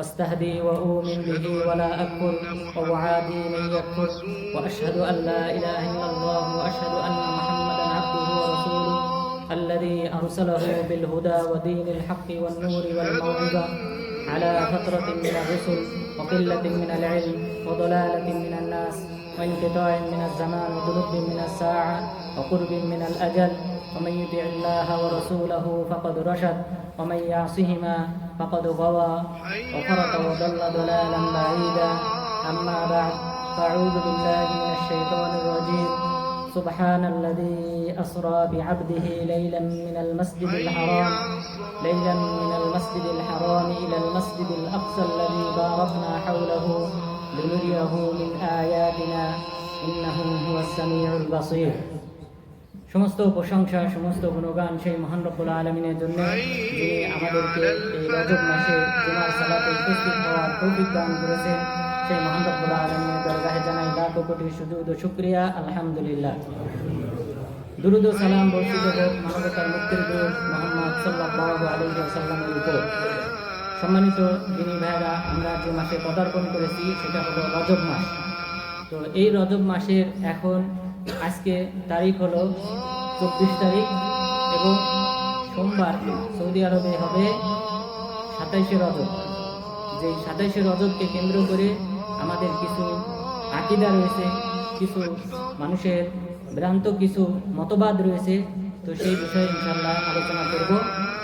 واستهدي وأؤمن به ولا أكفر وأعادي من يكفر. وأشهد أن لا إله إلا الله وأشهد أن محمدا عبده ورسوله الذي أرسله بالهدى ودين الحق والنور والموعظة على فترة من الرسل وقلة من العلم وضلالة من الناس. وانقطاع من الزمان وذنوب من الساعة وقرب من الأجل ومن يطع الله ورسوله فقد رشد ومن يعصهما فقد غوى. وفرط وضل ضلالا بعيدا. أما بعد فأعوذ بالله من الشيطان الرجيم. سبحان الذي أسرى بعبده ليلا من المسجد الحرام ليلا من المسجد الحرام إلى المسجد الأقصى الذي باركنا حوله. لنريه من آياتنا إنه هو السميع البصير সমস্ত প্রশংসা সমস্ত গুণগান সেই মহান রব্বুল আলমিনের জন্য যিনি আমাদেরকে এই রজব মাসে জুমার সালাতে উপস্থিত হওয়ার তৌফিক দান করেছেন সেই মহান রব্বুল আলমিনের দরগাহে জানাই লাখ কোটি সুযোগ ও শুক্রিয়া আলহামদুলিল্লাহ দুরুদ ও সালাম বর্ষিত হোক মানবতার মুক্তির দূত মোহাম্মদ সাল্লাল্লাহু আলাইহি ওয়াসাল্লামের উপর সম্মানিত দিনী ভাইরা আমরা যে মাসে পদার্পণ করেছি, সেটা হলো রজব মাস। তো এই রজব মাসের এখন আজকে তারিখ হলো চব্বিশ তারিখ এবং সোমবার, সৌদি আরবে হবে সাতাইশে রজব। যে সাতাইশে রজবকে কেন্দ্র করে আমাদের কিছু আকিদা রয়েছে, কিছু মানুষের ভ্রান্ত কিছু মতবাদ রয়েছে, তো সেই বিষয়ে ইনশাল্লাহ আলোচনা করব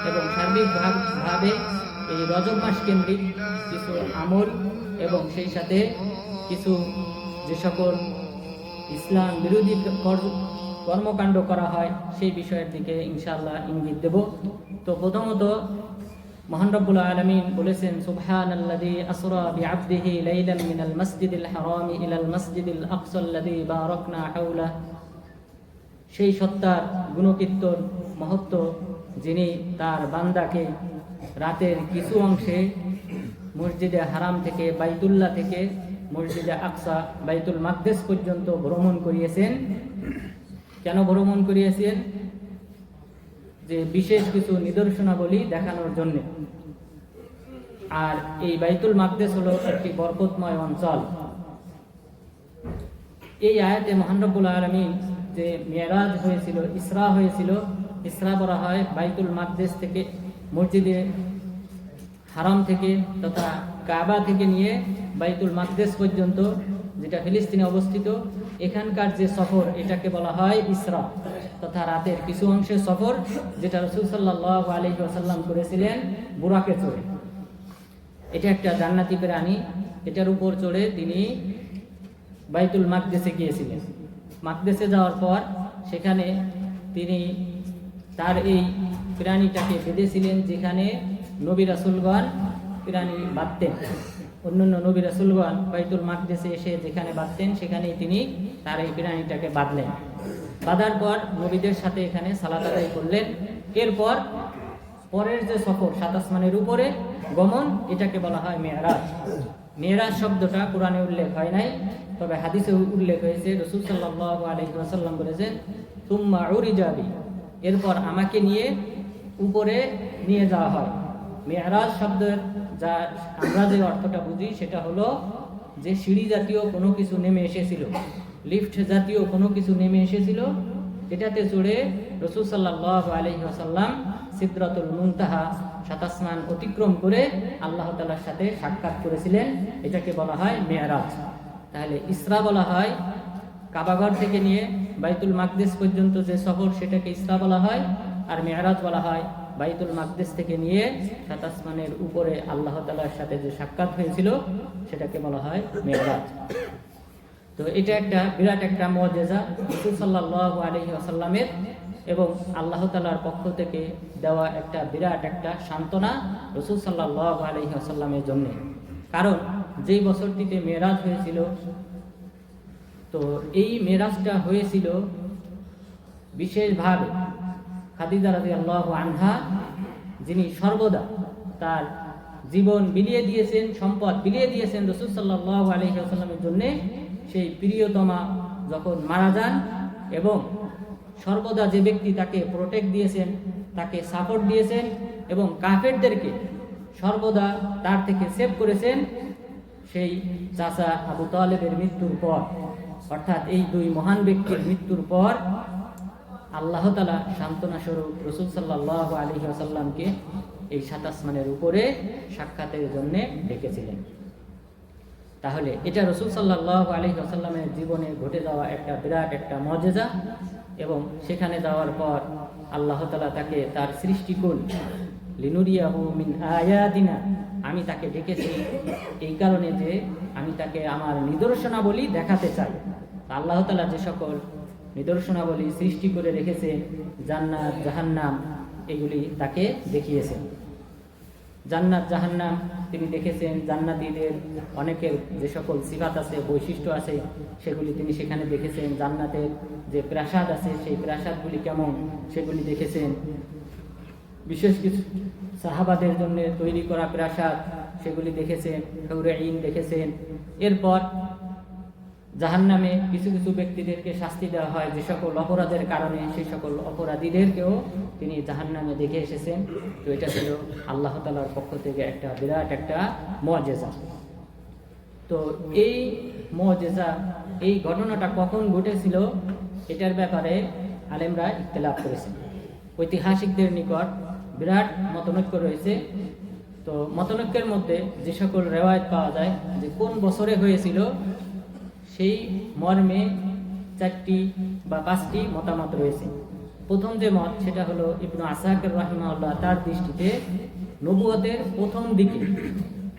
এবং সার্বিকভাবে এই রজব মাস কেন্দ্রিক কিছু আমল এবং সেই সাথে কিছু যে সকল ইসলাম বিরোধী কর- কর্মকাণ্ড করা হয়, সেই বিষয়ের দিকে ইনশাআল্লাহ ইঙ্গিত দেব। তো প্রথমত, মহান আলমিন বলেছেন সুবহান আসরা ইলাল সেই সত্তার গুণকীর্তন মহত্ব যিনি তার বান্দাকে রাতের কিছু অংশে মসজিদে হারাম থেকে বাইতুল্লাহ থেকে মসজিদে আকসা, বাইতুল মাকদেস পর্যন্ত ভ্রমণ করিয়েছেন। কেন ভ্রমণ করিয়েছেন? যে বিশেষ কিছু নিদর্শনাবলী দেখানোর জন্য। আর এই বাইতুল মাকদেস হলো একটি বরকতময় অঞ্চল। এই আয়াতে মহানরবুল আলমী যে মেয়েরাজ হয়েছিল, ইসরা হয়েছিল, ইসরা করা হয় বাইতুল মাকদেস থেকে মসজিদে হারাম থেকে তথা কাবা থেকে নিয়ে বাইতুল মাকদেস পর্যন্ত, যেটা ফিলিস্তিনে অবস্থিত, এখানকার যে সফর, এটাকে বলা হয় ইসরা, তথা রাতের কিছু অংশের সফর, যেটা রসুল সাল্লাহ আলহি আসাল্লাম করেছিলেন বুরাকে চড়ে। এটা একটা জান্নাতি প্রাণী, এটার উপর চড়ে তিনি বাইতুল মাকদেশে গিয়েছিলেন। মাকদেশে যাওয়ার পর সেখানে তিনি তার এই প্রাণীটাকে বেঁধেছিলেন যেখানে নবী রাসুলগণ প্রাণী বাঁধতেন। অন্যান্য নবী রাসুলগণ বাইতুল মাকদেশে এসে যেখানে বাঁধতেন, সেখানেই তিনি তার এই প্রাণীটাকে বাঁধলেন। বাঁধার পর নবীদের সাথে এখানে সালাদ আদায় করলেন। এরপর পরের যে সফর সাত আসমানের উপরে গমন, এটাকে বলা হয় মেয়ারাজ। মেয়েরাজ শব্দটা কোরআনে উল্লেখ হয় নাই, তবে হাদিসে উল্লেখ হয়েছে। রসুল সাল্লাহ আলহিহাসাল্লাম বলেছেন তুম্মা উড়ি যাবি এরপর আমাকে নিয়ে উপরে নিয়ে যাওয়া হয়। মেয়ারাজ শব্দের যা আমরা যে অর্থটা বুঝি, সেটা হলো যে সিঁড়ি জাতীয় কোনো কিছু নেমে এসেছিল, লিফট জাতীয় কোনো কিছু নেমে এসেছিল এটাতে চড়ে রসুল সাল্লাহ আলহি আসাল্লাম সিদ্রাতুল মুনতাহা সাতাসমান অতিক্রম করে আল্লাহ তালার সাথে সাক্ষাৎ করেছিলেন। এটাকে বলা হয় মেয়ারাজ তাহলে ইসরা বলা হয় কাবাঘর থেকে নিয়ে বাইতুল মাকদেশ পর্যন্ত যে সফর সেটাকে ইসরা বলা হয় আর মেয়ারাজ বলা হয়, বাইতুল মাকদেশ থেকে নিয়ে সাতাসমানের উপরে আল্লাহ তালার সাথে যে সাক্ষাৎ হয়েছিল, সেটাকে বলা হয় মেয়ারাজ তো এটা একটা বিরাট একটা মজেজা, রসুল সাল্লাহ আলহি আসাল্লামের এবং আল্লাহ তালার পক্ষ থেকে দেওয়া একটা বিরাট একটা সান্ত্বনা রসুল সাল্লাহ আলহি আসাল্লামের জন্যে। কারণ যেই বছরটিতে মেয়েরাজ হয়েছিল তো এই মেরাজটা হয়েছিল বিশেষভাবে খাদিজা রাজি আল্লাহ আনহা, যিনি সর্বদা তার জীবন বিলিয়ে দিয়েছেন, সম্পদ বিলিয়ে দিয়েছেন রসুল সাল্লাহ আলহিহাস্লামের জন্যে, সেই প্রিয়তমা যখন মারা যান এবং সর্বদা যে ব্যক্তি তাকে প্রোটেক্ট দিয়েছেন, তাকে সাপোর্ট দিয়েছেন এবং কাফেরদেরকে সর্বদা তার থেকে সেভ করেছেন, সেই চাচা আবু তালেবের মৃত্যুর পর। অর্থাৎ এই দুই মহান ব্যক্তির মৃত্যুর পর আল্লাহ তালা সান্ত্বনা স্বরূপ রসুল সাল্লাহ আলী আসাল্লামকে এই সাত আসমানের উপরে সাক্ষাতের জন্য ডেকেছিলেন। তাহলে এটা রসুল সাল্লাহ আলী আসাল্লামের জীবনে ঘটে যাওয়া একটা বিরাট একটা মজেজা এবং সেখানে যাওয়ার পর আল্লাহ তালা তাকে তার সৃষ্টিকুল লিনুরিয়াহু মিন আয়াদিনা আমি তাকে ডেকেছি। এই কারণে যে আমি তাকে আমার নিদর্শনাবলী দেখাতে চাই। আল্লাহ তালা যে সকল নিদর্শনাবলী সৃষ্টি করে রেখেছে, জান্নাত, জাহান্নাম, এগুলি তাকে দেখিয়েছেন। জান্নাত, জাহান্নাম তিনি দেখেছেন, জান্নাতীদের অনেকের যে সকল সিফাত আছে, বৈশিষ্ট্য আছে, সেগুলি তিনি সেখানে দেখেছেন। জান্নাতের যে প্রাসাদ আছে, সেই প্রাসাদগুলি কেমন, সেগুলি দেখেছেন। বিশেষ কিছু সাহাবাদের জন্য তৈরি করা প্রাসাদ, সেগুলি দেখেছেন ইন দেখেছেন। এরপর জাহান্নামে কিছু কিছু ব্যক্তিদেরকে শাস্তি দেওয়া হয়, যে সকল অপরাধের কারণে সেই সকল অপরাধীদেরকেও তিনি জাহান্নামে দেখে এসেছেন। তো এটা ছিল আল্লাহ তালার পক্ষ থেকে একটা বিরাট একটা মজেজা। তো এই মজেজা, এই ঘটনাটা কখন ঘটেছিল, এটার ব্যাপারে আলেমরা ইতলাফ করেছেন ঐতিহাসিকদের নিকট বিরাট মতনৈক্য রয়েছে। তো মতনৈক্যের মধ্যে যে সকল রেওয়ায়ত পাওয়া যায়, যে কোন বছরে হয়েছিল সেই মর্মে চারটি বা পাঁচটি মতামত রয়েছে। প্রথম যে মত, সেটা হলো ইবনু আসাকের রাহিমাউল্লাহ তার দৃষ্টিতে নবুয়তের প্রথম দিকে।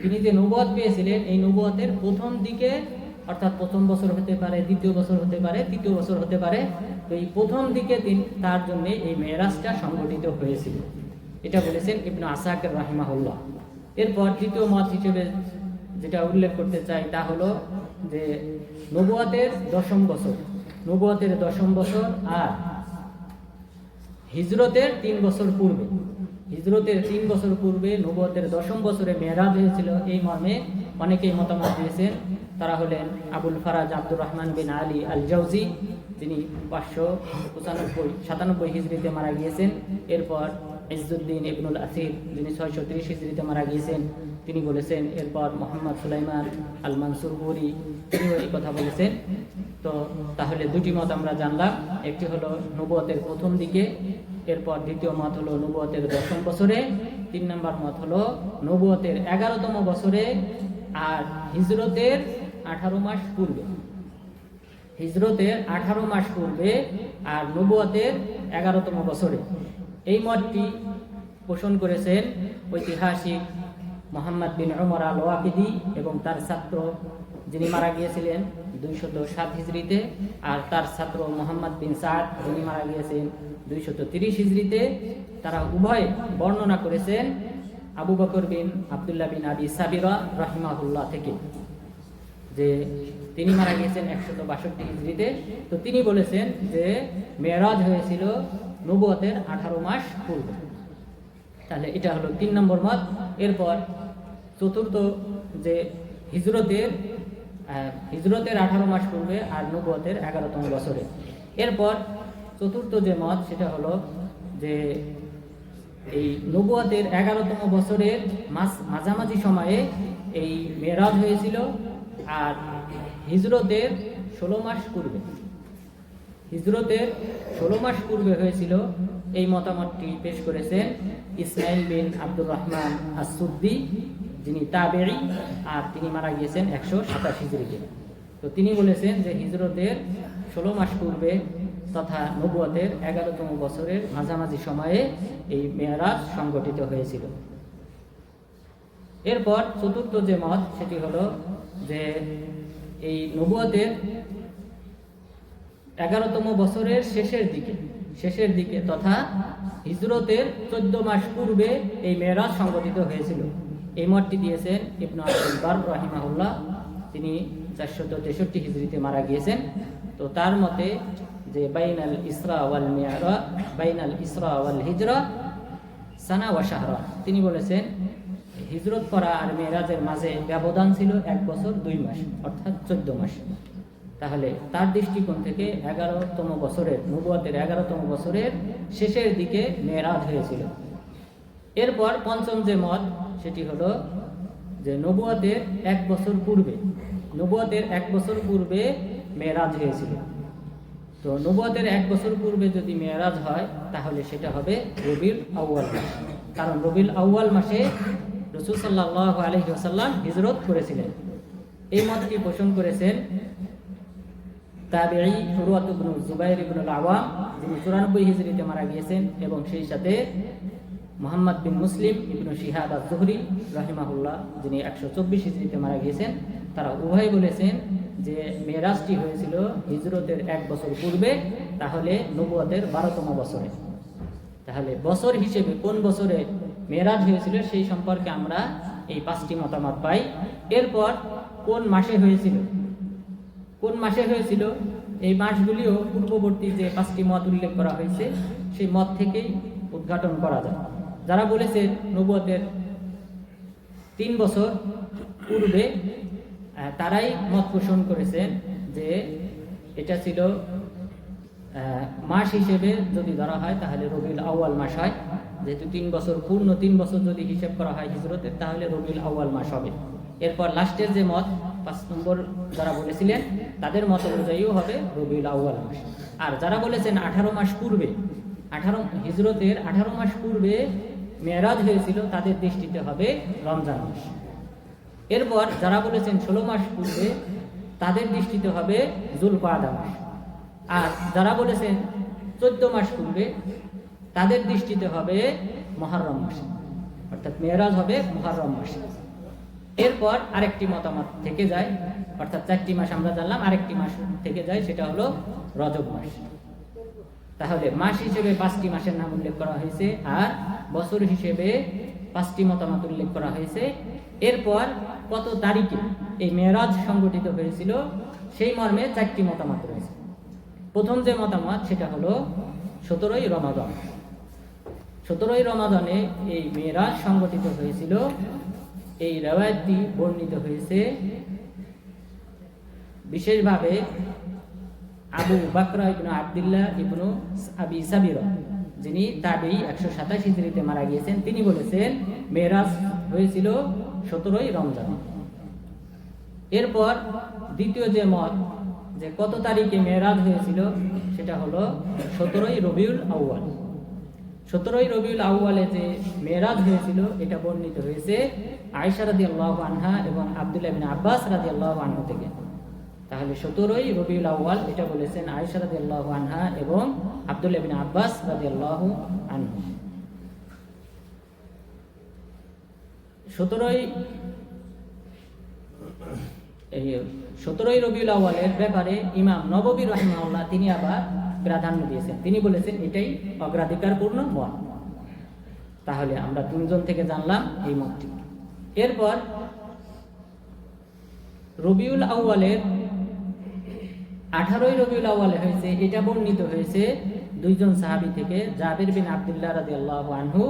তিনি যে নবুয়ত পেয়েছিলেন, এই নবুয়তের প্রথম দিকে, অর্থাৎ প্রথম বছর হতে পারে, দ্বিতীয় বছর হতে পারে, তৃতীয় বছর হতে পারে, তো এই প্রথম দিকে তিনি তার জন্য এই মেয়েরাজটা সংগঠিত হয়েছিল। এটা বলেছেন ইবনু আসাকের রাহিমাহুল্লাহ। এরপর দ্বিতীয় মত হিসেবে যেটা উল্লেখ করতে চাই, তা হলো যে নবুয়াতের দশম বছর, নবুয়াতের দশম বছর আর হিজরতের তিন বছর পূর্বে। হিজরতের তিন বছর পূর্বে নবুয়াতের দশম বছরে মেয়েরাজ হয়েছিল, এই মর্মে অনেকেই মতামত দিয়েছেন। তারা হলেন আবুল ফারাজ আব্দুর রহমান বিন আলী আল জাউজি তিনি পাঁচশো পঁচানব্বই সাতানব্বই হিজড়িতে মারা গিয়েছেন। এরপর ইজুদ্দিন ইবনুল আসির যিনি ছয়শো তিরিশ হিজড়িতে মারা গিয়েছেন, তিনি বলেছেন, এরপর মোহাম্মদ সুলাইমান আল মানসুর বুরি, তিনিও এই কথা বলেছেন। তো তাহলে দুটি মত আমরা জানলাম। একটি হলো নবুয়তের প্রথম দিকে, এরপর দ্বিতীয় মত হলো নবুয়তের দশম বছরে। তিন নম্বর মত হলো নবুয়তের এগারোতম বছরে আর হিজরতের আঠারো মাস পূর্বে। হিজরতের আঠারো মাস পূর্বে আর নবুয়তের এগারোতম বছরে। এই মতটি পোষণ করেছেন ঐতিহাসিক মোহাম্মদ বিন ওমর আল ওয়াকিদি এবং তার ছাত্র যিনি মারা গিয়েছিলেন দুইশত সাত হিজড়িতে আর তার ছাত্র মোহাম্মদ বিন সাদ যিনি মারা গিয়েছেন দুইশত তিরিশ হিজড়িতে। তারা উভয় বর্ণনা করেছেন আবু বকর বিন আবদুল্লাহ বিন আবি সাবিরা রাহিমাহুল্লাহ থেকে যে তিনি মারা গিয়েছেন একশত বাষট্টি হিজড়িতে। তো তিনি বলেছেন যে মেয়েরাজ হয়েছিল নবুয়তের আঠারো মাস পূর্বে। তাহলে এটা হলো তিন নম্বর মত। এরপর চতুর্থ যে হিজরতের হিজরতের আঠারো মাস পূর্বে আর নবুয়তের এগারোতম বছরে। এরপর চতুর্থ যে মত, সেটা হলো যে এই নবুয়তের এগারোতম বছরের মাস মাঝামাঝি সময়ে এই মেরাজ হয়েছিল আর হিজরতের ষোলো মাস পূর্বে। হিজরতের ষোলো মাস পূর্বে হয়েছিল এই মতামতটি পেশ করেছেন ইসমাইল বিন আব্দুর রহমান আসুদ্দি যিনি তাবেরি আর তিনি মারা গিয়েছেন একশো সাতাশ হিজড়িতে। তো তিনি বলেছেন যে হিজরতের ষোলো মাস পূর্বে তথা নবুয়তের এগারোতম বছরের মাঝামাঝি সময়ে এই মেয়ারাজ সংগঠিত হয়েছিল। এরপর চতুর্থ যে মত, সেটি হলো যে এই নবুয়তের এগারোতম বছরের শেষের দিকে শেষের দিকে তথা হিজরতের চোদ্দ মাস পূর্বে এই মেয়েরাজ সংগঠিত হয়েছিল। এই মতটি দিয়েছেন ইবনু আব্দুল রাহিমাহুল্লাহ। তিনি চারশত তেষট্টি হিজড়িতে মারা গিয়েছেন। তো তার মতে যে বাইনাল ইসরা ওয়াল মেয়ারা, বাইনাল ইসরা ওয়াল হিজরা সানা ওয়া শাহরা। তিনি বলেছেন, হিজরত করা আর মেয়েরাজের মাঝে ব্যবধান ছিল এক বছর দুই মাস, অর্থাৎ চোদ্দ মাস। তাহলে তার দৃষ্টিকোণ থেকে এগারোতম বছরের, নবুয়াতের এগারোতম বছরের শেষের দিকে মেয়েরাজ হয়েছিল। এরপর পঞ্চম যে মত, সেটি হলো যে নবুয়াতের এক বছর পূর্বে, নবুয়াতের এক বছর পূর্বে মেয়েরাজ হয়েছিল। তো নবুয়াতের এক বছর পূর্বে যদি মেয়েরাজ হয়, তাহলে সেটা হবে রবিউল আউয়াল মাস। কারণ রবিউল আউয়াল মাসে রসুল সাল্লাহ আলহি আসাল্লাম হিজরত করেছিলেন। এই মতটি পোষণ করেছেন তাবেঈ ফুরওয়াত ইবনে জুবাইর ইবনে আওয়াম, যিনি চুরানব্বই হিজরিতে মারা গিয়েছেন এবং সেই সাথে মোহাম্মদ বিন মুসলিম ইবনু শিহাব আজ জুহরি রহিমাহুল্লাহ, যিনি একশো চব্বিশ হিজরিতে মারা গিয়েছেন, তারা উভয় বলেছেন যে মেয়েরাজটি হয়েছিল হিজরতের এক বছর পূর্বে, তাহলে নবুয়াতের বারোতম বছরে। তাহলে বছর হিসেবে কোন বছরে মেয়েরাজ হয়েছিল সেই সম্পর্কে আমরা এই পাঁচটি মতামত পাই। এরপর কোন মাসে হয়েছিল? কোন মাসে হয়েছিল? এই মাসগুলিও পূর্ববর্তী যে পাঁচটি মত উল্লেখ করা হয়েছে, সেই মত থেকেই উদ্ঘাটন করা যায়। যারা বলেছে নবুয়তের তিন বছর পূর্বে তারাই মত পোষণ করেছেন যে এটা ছিল মাস হিসেবে যদি ধরা হয়, তাহলে রবিউল আউয়াল মাস হয়। যেহেতু তিন বছর পূর্ণ, তিন বছর যদি হিসেব করা হয় হিজরতের, তাহলে রবিউল আউয়াল মাস হবে। এরপর লাস্টের যে মত পাঁচ নম্বর যারা বলেছিলেন, তাদের মত অনুযায়ীও হবে রবিউল আউয়াল মাস। আর যারা বলেছেন আঠারো মাস পূর্বে, আঠারো হিজরতের আঠারো মাস পূর্বে মেয়েরাজ হয়েছিল, তাদের দৃষ্টিতে হবে রমজান মাস। এরপর যারা বলেছেন ষোলো মাস পূর্বে, তাদের দৃষ্টিতে হবে জুলকাদা মাস। আর যারা বলেছেন চোদ্দ মাস পূর্বে, তাদের দৃষ্টিতে হবে মহারম মাস। অর্থাৎ মেয়েরাজ হবে মহারম মাসে। এরপর আরেকটি মতামত থেকে যায়, অর্থাৎ চারটি মাস আমরা জানলাম, আরেকটি মাস থেকে যায়, সেটা হলো রজব মাস। তাহলে মাস হিসেবে পাঁচটি মাসের নাম উল্লেখ করা হয়েছে, আর বছর হিসেবে পাঁচটি মতামত উল্লেখ করা হয়েছে। এরপর কত তারিখে এই মেয়েরাজ সংগঠিত হয়েছিল, সেই মর্মে চারটি মতামত রয়েছে। প্রথম যে মতামত, সেটা হলো সতেরোই রমাদন। সতেরোই রমাদনে এই মেয়েরাজ সংগঠিত হয়েছিল এই রেওয়ায়তটি বর্ণিত হয়েছে। বিশেষভাবে আবু বাকরা ইবনু আবদুল্লাহ ইবনু আবি সাবির, যিনি তাবি একশো সাতাশ হিজড়িতে মারা গিয়েছেন, তিনি বলেছেন, মেয়েরাজ হয়েছিল সতেরোই রমজান। এরপর দ্বিতীয় যে মত, যে কত তারিখে মেয়েরাজ হয়েছিল, সেটা হলো সতেরোই রবিউল আউয়াল। সতেরোই রবিউল আউয়ালে যে মেয়েরাজ হয়েছিল, এটা বর্ণিত হয়েছে আয়সা রাদি আল্লাহ আনহা এবং আবদুল্লাহ বিন আব্বাস রাদি আল্লাহ আনহু থেকে। তাহলে সতেরোই রবিউল আউয়াল এটা বলেছেন আয়সা রাদি আল্লাহ আনহা এবং আবদুল্লাহ বিন আব্বাস রাদি আল্লাহ আনহু। সতেরোই এই সতেরোই রবিউল আউয়ালের ব্যাপারে ইমাম নববী রহিমাউল্লাহ তিনি আবার প্রাধান্য দিয়েছেন। তিনি বলেছেন, এটাই অগ্রাধিকারপূর্ণ মত তাহলে আমরা তিনজন থেকে জানলাম এই মতটি। এরপর রবিউল আউয়ালের, আঠারোই রবিউল আউয়ালে হয়েছে, এটা বর্ণিত হয়েছে দুইজন সাহাবি থেকে, জাবির বিন আবদুল্লাহ রাজি আল্লাহ আনহু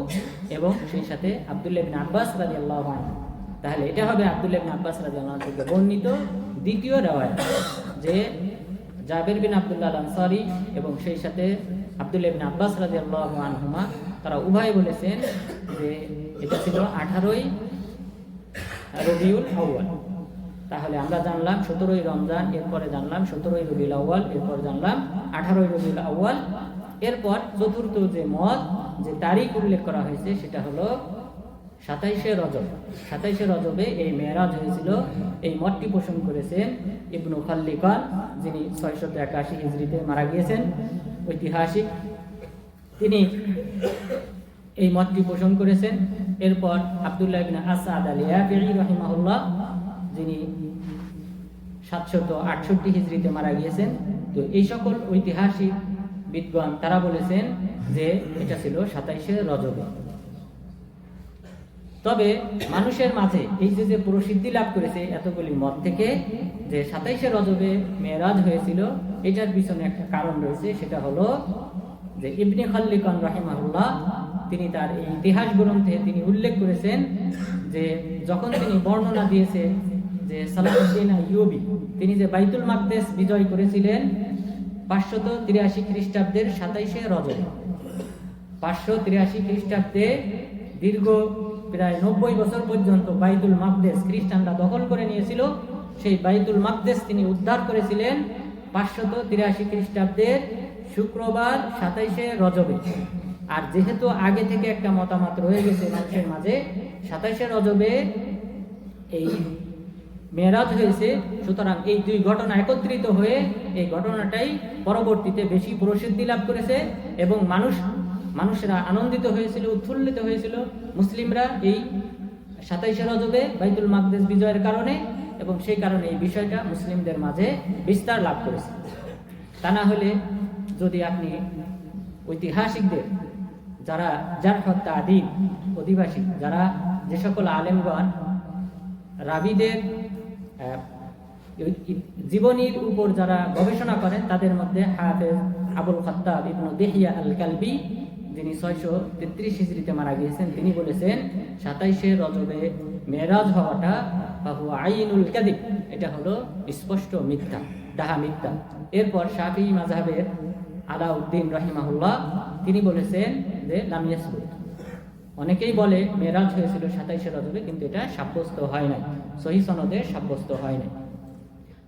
এবং সেই সাথে আবদুল্লাহ বিন আব্বাস রাজি আল্লাহ আনহু। তাহলে এটা হবে আবদুল্লাহ বিন আব্বাস রাজি আল্লাহ থেকে বর্ণিত দ্বিতীয় রেওয়ায়ত, যে জাবির বিন আবদুল্লাহ আনসারি এবং সেই সাথে আবদুল্লাহ বিন আব্বাস রাজি আল্লাহ আনহুমা, তারা উভয় বলেছেন যে এটা ছিল আঠারোই রবিউল আউয়াল। তাহলে আমরা জানলাম সতেরোই রমজান, এরপরে জানলাম সতেরোই রবিউল আউয়াল, এরপর জানলাম আঠারোই রবিউল আউয়াল। এরপর চতুর্থ যে মত, যে তারিখ উল্লেখ করা হয়েছে, সেটা হলো সাতাইশে রজব, সাতাইশে রজবে এই মেয়েরাজ হয়েছিল, এই মতটি পোষণ করেছেন ইবনু খাল্লিকান যিনি ছয়শত একাশি হিজড়িতে মারা গিয়েছেন, ঐতিহাসিক। তিনি এই মতটি পোষণ করেছেন। এরপর আবদুল্লাহ ইবনে আসাদ আলী রহিমাহুল্লাহ, যিনি সাতশত আটষট্টি হিজড়িতে মারা গিয়েছেন। তো এই সকল ঐতিহাসিক বিদ্বান তারা বলেছেন যে এটা ছিল সাতাইশে রজবে। তবে মানুষের মাঝে এই যে যে প্রসিদ্ধি লাভ করেছে এতগুলি মত থেকে, যে সাতাইশে রজবে মেয়েরাজ হয়েছিল, এটার পিছনে একটা কারণ রয়েছে, সেটা হলো যে ইবনে খাল্লিকান রাহিমাহুল্লাহ, তিনি তার এই ইতিহাস গ্রন্থে তিনি উল্লেখ করেছেন যে যখন তিনি বর্ণনা দিয়েছে যে সালাউদ্দিন ইউবি তিনি যে বাইতুল মাকদেস বিজয় করেছিলেন পাঁচশত তিরাশি খ্রিস্টাব্দের সাতাইশে রজব। পাঁচশো তিরাশি খ্রিস্টাব্দে দীর্ঘ প্রায় নব্বই বছর পর্যন্ত বাইতুল মাকদেশ খ্রিস্টানরা দখল করে নিয়েছিল। সেই বাইতুল মাকদেশ তিনি উদ্ধার করেছিলেন পাঁচশত তিরাশি খ্রিস্টাব্দের শুক্রবার সাতাইশে রজবে। আর যেহেতু আগে থেকে একটা মতামত রয়ে গেছে মানুষের মাঝে, সাতাইশে রজবে এই মেয়েরাজ হয়েছে। সুতরাং এই দুই ঘটনা একত্রিত হয়ে এই ঘটনাটাই পরবর্তীতে বেশি প্রসিদ্ধি লাভ করেছে এবং মানুষ মানুষরা আনন্দিত হয়েছিল, উৎফুল্লিত হয়েছিল। মুসলিমরা এই সাতাইশে রজবে বাইতুল মাকদেশ বিজয়ের কারণে এবং সেই কারণে এই বিষয়টা মুসলিমদের মাঝে বিস্তার লাভ করেছে। তা না হলে যদি আপনি ঐতিহাসিকদের, যারা যার হত্যা আদিম, অধিবাসী, যারা যে সকল আলেমগণ, রাবিদের জীবনীর উপর যারা গবেষণা করেন, তাদের মধ্যে হাফেজ আবুল খত্তাব ইবনু দেহিয়া আল কালবি যিনি ছয়শো তেত্রিশ হিজড়িতে মারা গিয়েছেন, তিনি বলেছেন, সাতাইশে রজবে মেরাজ হওয়াটা বাহু আইনুল কাদিব। এটা হলো স্পষ্ট মিথ্যা, ডাহা মিথ্যা। এরপর শাফি মাঝহাবের আলাউদ্দিন রহিমাহুল্লাহ, তিনি বলেছেন যে লামিয়াসবুত অনেকেই বলে মেরাজ হয়েছিল সাতাইশে রজবে, কিন্তু এটা সাব্যস্ত হয় নাই। সহি সনদে সাব্যস্ত হয় নাই।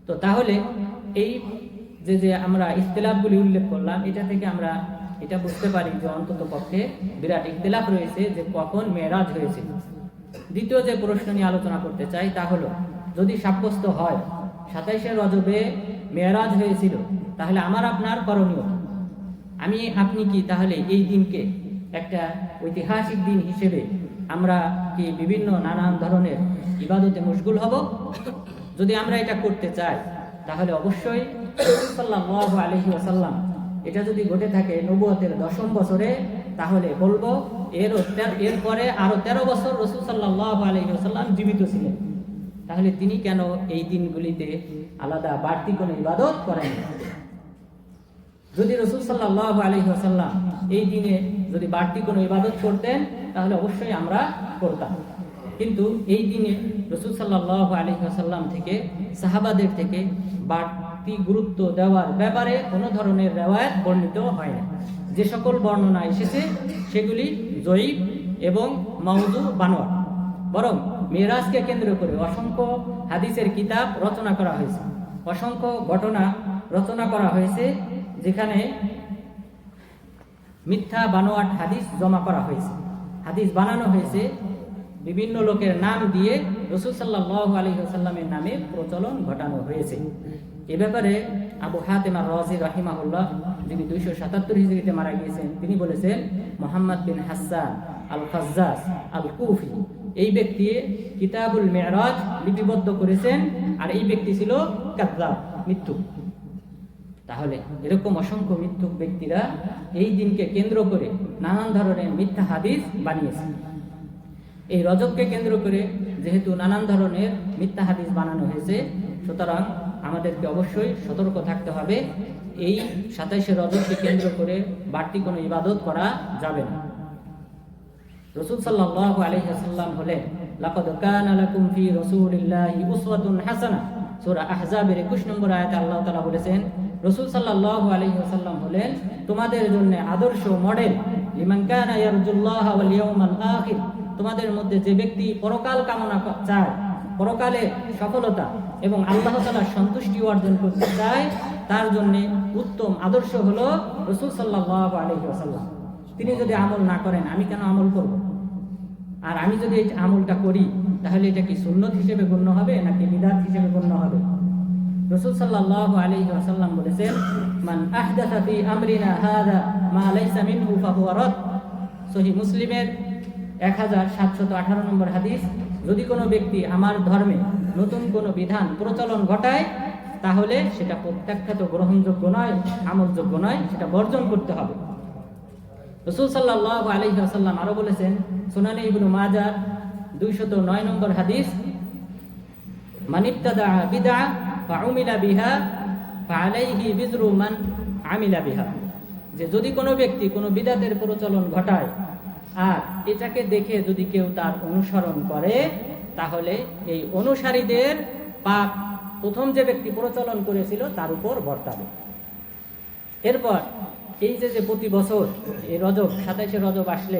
তো তাহলে এই যে যে আমরা ইখতিলাফগুলি উল্লেখ করলাম, এটা থেকে আমরা এটা বুঝতে পারি যে অন্তত পক্ষে বিরাট ইখতিলাফ রয়েছে যে কখন মেরাজ হয়েছিল দ্বিতীয় যে প্রশ্ন নিয়ে আলোচনা করতে চাই তা হলো, যদি সাব্যস্ত হয় সাতাইশে রজবে মেরাজ হয়েছিল, তাহলে আমার আপনার করণীয় আমি, আপনি কি তাহলে এই দিনকে একটা ঐতিহাসিক দিন হিসেবে আমরা কি বিভিন্ন নানান ধরনের ইবাদতে মশগুল হব? যদি আমরা এটা করতে চাই, তাহলে অবশ্যই সাল্লাল্লাহু আলাইহি ওয়াসাল্লাম এটা যদি ঘটে থাকে নবুয়তের দশম বছরে, তাহলে বলব এর এরপরে আরও তেরো বছর রসুল সাল্লাহ আলাইহি ওয়াসাল্লাম জীবিত ছিলেন। তাহলে তিনি কেন এই দিনগুলিতে আলাদা বাড়তি কোনো ইবাদত করেন? যদি রসুল সাল্লাহ আলী আসাল্লাম এই দিনে যদি বাড়তি কোনো ইবাদত করতেন, তাহলে অবশ্যই আমরা করতাম। কিন্তু এই দিনে রসুল সাল্লাহ আলী আসাল্লাম থেকে, সাহাবাদের থেকে বাড়তি গুরুত্ব দেওয়ার ব্যাপারে কোনো ধরনের রেওয়ায়ত বর্ণিত হয় না। যে সকল বর্ণনা এসেছে, সেগুলি জয়ীব এবং মৌজু বানোয়ার বরং মেরাজকে কেন্দ্র করে অসংখ্য হাদিসের কিতাব রচনা করা হয়েছে। অসংখ্য ঘটনা রচনা করা হয়েছে, যেখানে মিথ্যা বানোয়াট হাদিস জমা করা হয়েছে। হাদিস বানানো হয়েছে বিভিন্ন লোকের নাম দিয়ে রসুল সাল্লাহ আলী সাল্লামের নামে প্রচলন ঘটানো হয়েছে। এ ব্যাপারে আবু হাতেমা রাজি রাহিমাহুল্লাহ যিনি দুইশো সাতাত্তর হিজড়িতে মারা গিয়েছেন, তিনি বলেছেন, মোহাম্মদ বিন হাসান আল ফাজ্জাস আল কুফি এই ব্যক্তি কিতাবুল মেরাজ লিপিবদ্ধ করেছেন, আর এই ব্যক্তি ছিল কাদ্দাব, মৃত্যু। তাহলে এরকম অসংখ্য মিথ্যুক ব্যক্তিরা এই দিনকে কেন্দ্র করে নানান ধরনের মিথ্যা হাদিস বানিয়েছে। এই রজবকে কেন্দ্র করে যেহেতু নানান ধরনের মিথ্যা হাদিস বানানো হয়েছে, সুতরাং আমাদেরকে অবশ্যই সতর্ক থাকতে হবে। এই সাতাইশে রজবকে কেন্দ্র করে বাড়তি কোনো ইবাদত করা যাবে না। রসুল সাল্লাল্লাহু আলাইহি ওয়াসাল্লাম হলেন লাকাদ কানা লাকুম ফি রাসূলিল্লাহি উসওয়াতুন হাসানাহ। সূরা আহজাবের 21 নম্বর আয়াতে আল্লাহ তাআলা বলেছেন, রসুল সাল্লাল্লাহু আলাইহি ওয়াসাল্লাম হলেন তোমাদের জন্য আদর্শ মডেল তোমাদের মধ্যে যে ব্যক্তি পরকাল কামনা চায় পরকালে সফলতা এবং আল্লাহ তাআলার সন্তুষ্টি অর্জন করতে চায়, তার জন্য উত্তম আদর্শ হলো রসুল সাল্লাহ আলাইহি ওয়াসাল্লাম। তিনি যদি আমল না করেন, আমি কেন আমল করব? আর আমি যদি এই আমলটা করি, তাহলে এটা কি সুন্নত হিসেবে গণ্য হবে নাকি বিদাত হিসেবে গণ্য হবে? রসুল সাল্লাল্লাহু আলাইহি ওয়াসাল্লাম বলেছেন, মান আমরিনা হাদা মা লাইসা মিনহু ফাহুয়া সহিহ মুসলিমের 1718 নম্বর হাদিস যদি কোনো ব্যক্তি আমার ধর্মে নতুন কোনো বিধান, প্রচলন ঘটায়, তাহলে সেটা প্রত্যাখ্যাত গ্রহণযোগ্য নয়, আমলযোগ্য নয়, সেটা বর্জন করতে হবে। রসুল সাল্লাহ আলহি আসাল্লাম আরও বলেছেন, সুনানি ইবনু মাজার দুইশত নয় নম্বর হাদিস মানিবতাদা বিদা ফাউমিলা বিহা ফালাইহি বিজরু মান আমিলা বিহা। যে যদি কোনো ব্যক্তি কোনো বিদাতের প্রচলন ঘটায় আর এটাকে দেখে যদি কেউ তার অনুসরণ করে, তাহলে এই অনুসারীদের পাপ প্রথম যে ব্যক্তি প্রচলন করেছিল তার উপর বর্তাবে। এরপর এই যে যে প্রতি বছর এই রজব, সাতাইশে রজব আসলে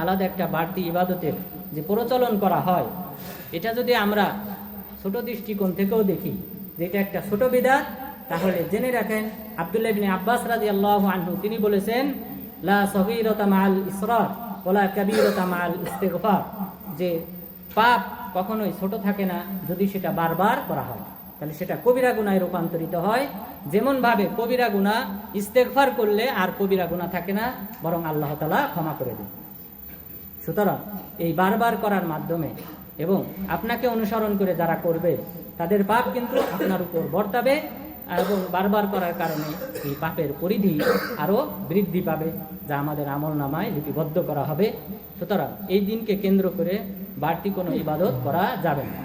আলাদা একটা বাড়তি ইবাদতের যে প্রচলন করা হয়, এটা যদি আমরা ছোট দৃষ্টিকোণ থেকেও দেখি যে এটা একটা ছোট বিদাত, তাহলে জেনে রাখেন আব্দুল্লাহ আব্বাস রাদিয়াল্লাহু আনহু, তিনি বলেছেন, লা সগীরাতা মাআল ইসরার। ওয়ালা কাবীরাতা মাআল ইস্তিগফার, যে পাপ কখনোই ছোট থাকে না যদি সেটা বারবার করা হয়। তাহলে সেটা কবিরা গুনায় রূপান্তরিত হয়। যেমনভাবে কবিরা গুনাহ ইস্তেগফার করলে আর কবিরা গুনাহ থাকে না, বরং আল্লাহ তাআলা ক্ষমা করে দেন। সুতরাং এই বারবার করার মাধ্যমে এবং আপনাকে অনুসরণ করে যারা করবে, তাদের পাপ কিন্তু আপনার উপর বর্তাবে। এবং বারবার করার কারণে এই পাপের পরিধি আরও বৃদ্ধি পাবে, যা আমাদের আমল নামায় লিপিবদ্ধ করা হবে। সুতরাং এই দিনকে কেন্দ্র করে বাড়তি কোনো ইবাদত করা যাবে না।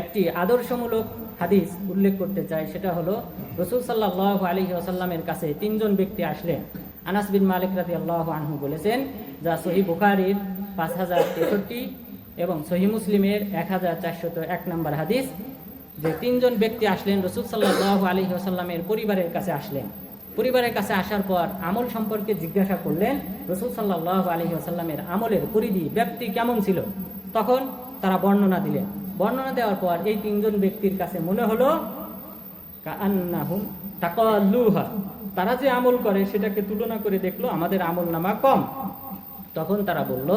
একটি আদর্শমূলক হাদিস উল্লেখ করতে চাই, সেটা হলো, রসুল সাল্লাহ আলী আসাল্লামের কাছে তিনজন ব্যক্তি আসলেন। আনাস বিন মালিক রাতি আল্লাহ আনহু বলেছেন, যা সহি বুখারির পাঁচ হাজার তেষট্টি এবং সহি মুসলিমের এক হাজার চারশত এক নম্বর হাদিস। যে তিনজন ব্যক্তি আসলেন, রসুল সাল্লাহ আলী আসাল্লামের পরিবারের কাছে আসলেন। পরিবারের কাছে আসার পর আমল সম্পর্কে জিজ্ঞাসা করলেন, রসুল সাল্লাহ আলী আসাল্লামের আমলের পরিধি, ব্যক্তি কেমন ছিল? তখন তারা বর্ণনা দিলেন। বর্ণনা দেওয়ার পর এই তিনজন ব্যক্তির কাছে মনে হলো তারা যে আমল করে, সেটাকে তুলনা করে দেখল আমাদের আমল নামা কম। তখন তারা বলল,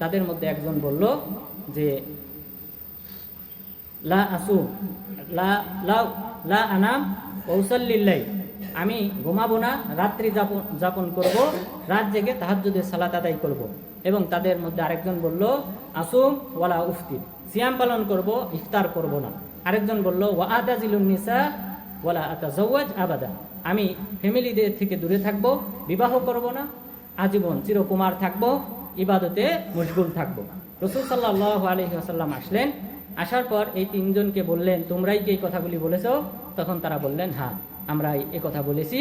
তাদের মধ্যে একজন বলল যে লা আসু, লা লা লা আনাম ঔসল্লিল্লাই আমি ঘুমাবো না, রাত্রি যাপন যাপন করব, রাত জেগে তাহাজ্জুদের সালাত আদায় করব। এবং তাদের মধ্যে আরেকজন বলল আসুম ওয়ালা উফতি, সিয়াম পালন করব, ইফতার করব না। আরেকজন বলল, ওয়া আতাজিলুন নিসা ওয়ালা আতাজাওয়াজ আবাদা। আমি ফ্যামিলিদের থেকে দূরে থাকব, বিবাহ করব না, আজীবন চিরকুমার থাকব, ইবাদতে মশগুল থাকব। রসুল সাল্লাহ আলহি আসাল্লাম আসলেন আসার পর এই তিনজনকে বললেন, তোমরাই কি এই কথাগুলি বলেছ? তখন তারা বললেন হ্যাঁ আমরা এই কথা বলেছি।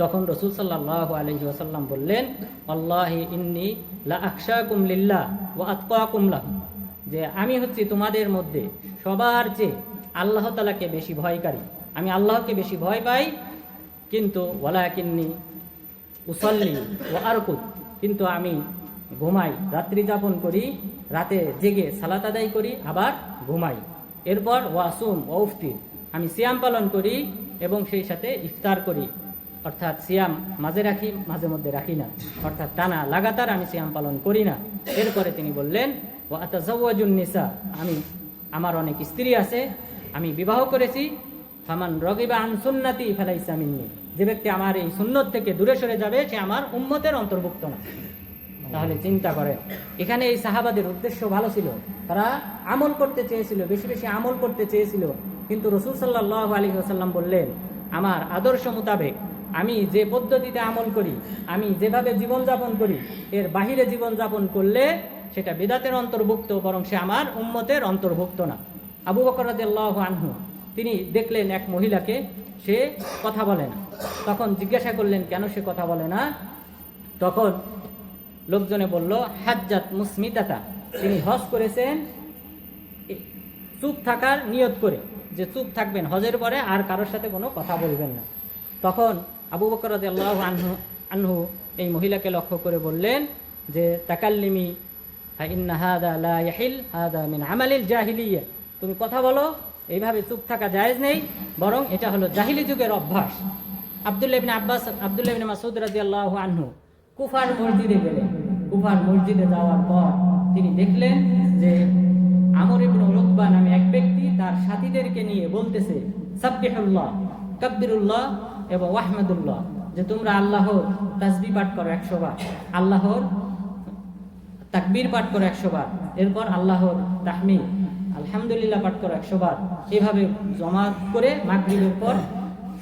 তখন রসুল সাল্লাহ আলহি আসাল্লাম বললেন, আল্লাহি ইন্নি লা আকশাকুম লিল্লাহ ওয়া আতকাকুম লাহু। যে আমি হচ্ছি তোমাদের মধ্যে সবার চেয়ে আল্লাহ তালাকে বেশি ভয়কারী। আমি আল্লাহকে বেশি ভয় পাই, কিন্তু ওয়ালা কিন্নি উসল্লি ও আরকুত কিন্তু আমি ঘুমাই, রাত্রি যাপন করি, রাতে জেগে সালাত আদায় করি, আবার ঘুমাই। এরপর ওয়াসুম ওফতি আমি সিয়াম পালন করি এবং সেই সাথে ইফতার করি। অর্থাৎ সিয়াম মাঝে রাখি, মাঝে মধ্যে রাখি না। অর্থাৎ টানা লাগাতার আমি সিয়াম পালন করি না। এরপরে তিনি বললেন ও আতাজাওয়াজুন নিসা। আমি, আমার অনেক স্ত্রী আছে, আমি বিবাহ করেছি। ফামান রগিবা আন সুন্নাতি ফেলাইসা মিন্নি। যে ব্যক্তি আমার এই সুন্নত থেকে দূরে সরে যাবে, সে আমার উম্মতের অন্তর্ভুক্ত না। তাহলে চিন্তা করেন এখানে এই সাহাবাদের উদ্দেশ্য ভালো ছিল। তারা আমল করতে চেয়েছিল, বেশি বেশি আমল করতে চেয়েছিল। কিন্তু রসুল সাল্লাহ আলী আসাল্লাম বললেন, আমার আদর্শ মোতাবেক আমি যে পদ্ধতিতে আমল করি, আমি যেভাবে জীবনযাপন করি, এর বাহিরে জীবনযাপন করলে সেটা বেদাতের অন্তর্ভুক্ত, বরং সে আমার উম্মতের অন্তর্ভুক্ত না। আবু বকর রাদিয়াল্লাহু আনহু, তিনি দেখলেন এক মহিলাকে, সে কথা বলে না। তখন জিজ্ঞাসা করলেন, কেন সে কথা বলে না? তখন লোকজনে বলল, হাজ্জাত মুসমিতাতা তিনি হজ করেছেন চুপ থাকার নিয়ত করে, যে চুপ থাকবেন হজের পরে আর কারোর সাথে কোনো কথা বলবেন না। তখন আবু বকর আল্লাহ আনহু আনহু এই মহিলাকে লক্ষ্য করে বললেন যে, তাকাল্লিমি তুমি কথা বলো, এইভাবে চুপ থাকা জায়েজ নেই, বরং এটা হলো জাহিলি যুগের অভ্যাস। আব্দুল্লাহ ইবনে আব্বাস, আব্দুল্লাহ মাসুদ মাসউদ রাদিয়াল্লাহু আনহু কুফার মসজিদে গেলেন। কুফার মসজিদে যাওয়ার পর তিনি দেখলেন যে আমর ইবনে রুতবা নামে এক ব্যক্তি তার সাথীদেরকে নিয়ে বলতেছে, সাব্বিহুল্লাহ, কাব্বিরুল্লাহ এবং ওয়াহমেদুল্লাহ, যে তোমরা আল্লাহর তাসবি পাঠ করো একশো বার, আল্লাহর তাকবীর পাঠ করো একশো বার, এরপর আল্লাহর তাহমিদ, আলহামদুলিল্লাহ পাঠ করো একশো বার। এভাবে জমা করে মাগরিবের পর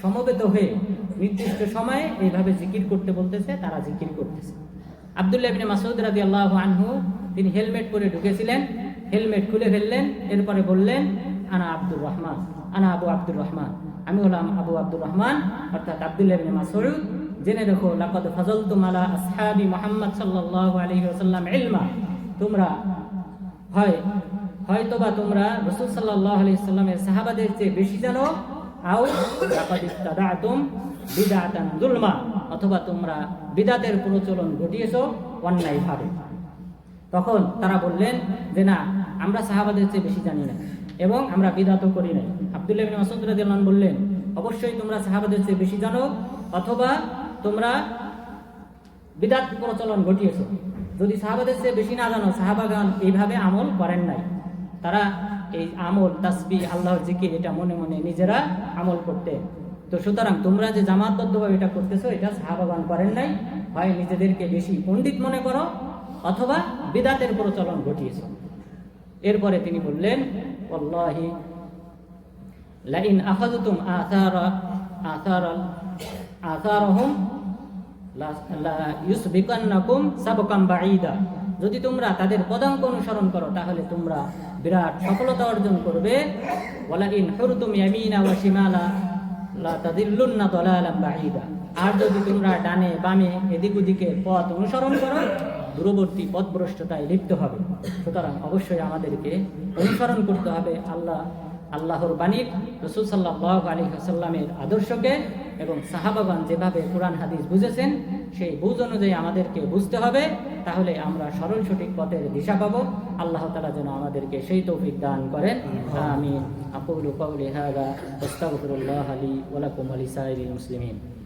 সমবেত হয়ে নির্দিষ্ট সময়ে এইভাবে জিকির করতে বলতেছে, তারা জিকির করতেছে। আবদুল্লাহ ইবনে মাসউদ রাদিয়াল্লাহু আনহু, তিনি হেলমেট পরে ঢুকেছিলেন, হেলমেট খুলে ফেললেন, এরপরে বললেন, আনা আব্দুর রহমান, আনা আবু আব্দুর রহমান। আমি হলাম আবু আব্দুর রহমান, অর্থাৎ আবদুল্লাহ ইবনে মাসউদ। জেনে রেখো, লাকাদ ফাজালতু মালা আসহাবি মুহাম্মদ সাল্লাল্লাহু আলাইহি ওয়াসাল্লাম ইলমা। তোমরা হয়, হয়তোবা তোমরা রাসূল সাল্লাল্লাহু আলাইহি সাল্লামের সাহাবাদের চেয়ে বেশি জানো অথবা তোমরা বিদাতের প্রচলন ঘটিয়েছো অন্যায়ভাবে। তখন তারা বললেন যে, না, আমরা সাহাবাদের চেয়ে বেশি জানি না এবং আমরা বিদাতও করি নাই। আব্দুল্লাহ মাসউদ বললেন, অবশ্যই তোমরা সাহাবাদের চেয়ে বেশি জানো, অথবা তোমরা বিদাত প্রচলন ঘটিয়েছো। যদি সাহাবাদের চেয়ে বেশি না জানো, সাহাবাগান এইভাবে আমল করেন নাই। তারা এই আমল তাসবি আল্লাহর জিকির, এটা মনে মনে নিজেরা আমল করতে। তো সুতরাং তোমরা যে জামাতবদ্ধভাবে এটা করতেছো, এটা সাহাবাগান করেন নাই, হয় নিজেদেরকে বেশি পণ্ডিত মনে করো, অথবা বিদাতের প্রচলন ঘটিয়েছো। এরপরে তিনি বললেন, ওয়াল্লাহি লাইন আখাযতুম আথারা আথারা আথারহুম ইউসবিকান্নাকুম সাবকাম বাঈদা। যদি তোমরা তাদের পদাঙ্ক অনুসরণ করো, তাহলে তোমরা বিরাট সফলতা অর্জন করবে। লা বাহিদা আর যদি তোমরা ডানে বামে এদিক ওদিকে পথ অনুসরণ করো, দূরবর্তী পথভ্রষ্টতায় লিপ্ত হবে। সুতরাং অবশ্যই আমাদেরকে অনুসরণ করতে হবে আল্লাহ আল্লাহর বাণীর রসুল সাল্লাহ আলী হাসাল্লামের আদর্শকে এবং সাহাবাগান যেভাবে কোরআন, হাদিস বুঝেছেন, সেই বুঝ অনুযায়ী আমাদেরকে বুঝতে হবে। তাহলে আমরা সরল সঠিক পথের দিশা পাব। আল্লাহ তালা যেন আমাদেরকে সেই তৌফিক দান করেন। আমি আকুল কৌলি হাদা, আস্তাগফিরুল্লাহ আলী ওলাকুম আলী সাইরিল মুসলিমিন।